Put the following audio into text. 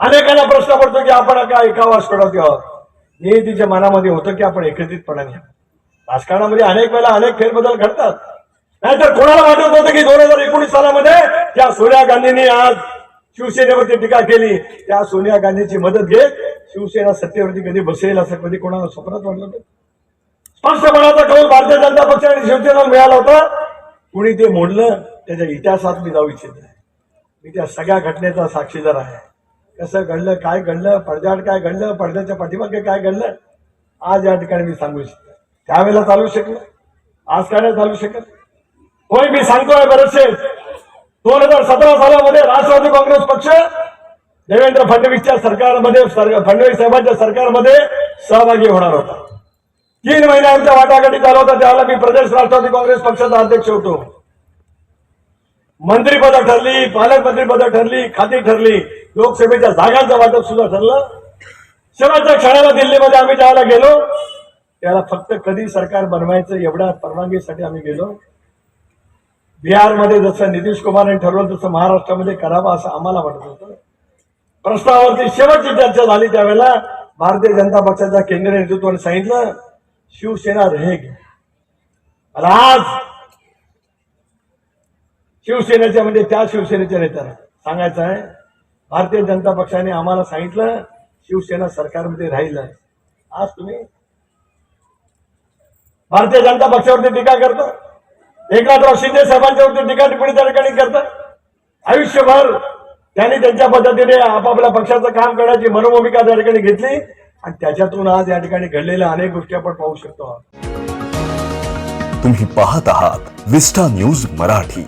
अनेकांना प्रश्न पडतो की आपण काय एका वासपडावती हे तिच्या मनामध्ये होतं की आपण एकत्रितपणाने राजकारणामध्ये अनेक वेळा अनेक फेरबदल घडतात. नाहीतर कोणाला वाटत होतं की दोन हजार एकोणीस सालामध्ये ज्या सोनिया गांधींनी आज शिवसेनेवरती टीका केली. त्या सोनिया गांधीची मदत घेत शिवसेना सत्तेवरती कधी बसेल असं कधी कोणाला स्वप्नात वाटलं होतं स्पष्टपणाचा कौल भारतीय जनता पक्ष आणि शिवसेनेला मिळाला होता. कुणी ते मोडलं त्याच्या इतिहासात मी जाऊ इच्छित आहे मी त्या सगळ्या घटनेचा साक्षीदार आहे. कसं घडलं काय घडलं पडद्याआड काय घडलं पडद्याच्या पाठीमागे काय घडलं आज या ठिकाणी मी सांगू शकतो त्यावेळेला चालू शकलं आज काय नाही चालू शकत. होय मी सांगतोय बरेचसे. दोन हजार सतरा सालामध्ये राष्ट्रवादी काँग्रेस पक्ष देवेंद्र फडणवीसच्या सरकारमध्ये सर- फडणवीस साहेबांच्या सरकारमध्ये सहभागी होणार होता. तीन महिने आमच्या वाटाघाटी चालू होता त्यावेळेला मी प्रदेश राष्ट्रवादी काँग्रेस पक्षाचा अध्यक्ष होतो. मंत्रीपद ठरली पालकमंत्रीपद ठरली खाती ठरली. लोकसभेच्या जागांचं वाटप सुद्धा ठरलं. शेवटच्या क्षणाला दिल्लीमध्ये आम्ही ज्यावेळेला गेलो. त्याला फक्त कधी सरकार बनवायचं एवढ्या परवानगीसाठी आम्ही गेलो. बिहारमध्ये जसं नितीश कुमारांनी ठरवलं तसं महाराष्ट्रामध्ये करावं असं आम्हाला वाटत होतं. प्रस्तावावरती शेवटची चर्चा झाली त्यावेळेला भारतीय जनता पक्षाच्या केंद्रीय नेतृत्वाने सांगितलं शिवसेना रे मला आज शिवसेनेच्या म्हणजे त्या शिवसेनेच्या नेत्याला सांगायचं आहे भारतीय जनता पक्षाने आम्हाला सांगितलं शिवसेना सरकारमध्ये राहील. आज तुम्ही भारतीय जनता पक्षावरती टीका करता एकनाथराव शिंदे साहेबांच्यावरती टीका टिप्पणी त्या ठिकाणी करतात आयुष्यभर त्यांनी त्यांच्या पद्धतीने आपापल्या पक्षाचं काम करण्याची मनोभूमिका त्या ठिकाणी घेतली आणि त्याच्यातून आज या ठिकाणी घडलेल्या अनेक गोष्टी आपण पाहू शकतो तुम्ही पाहत आहात विस्टा न्यूज मराठी.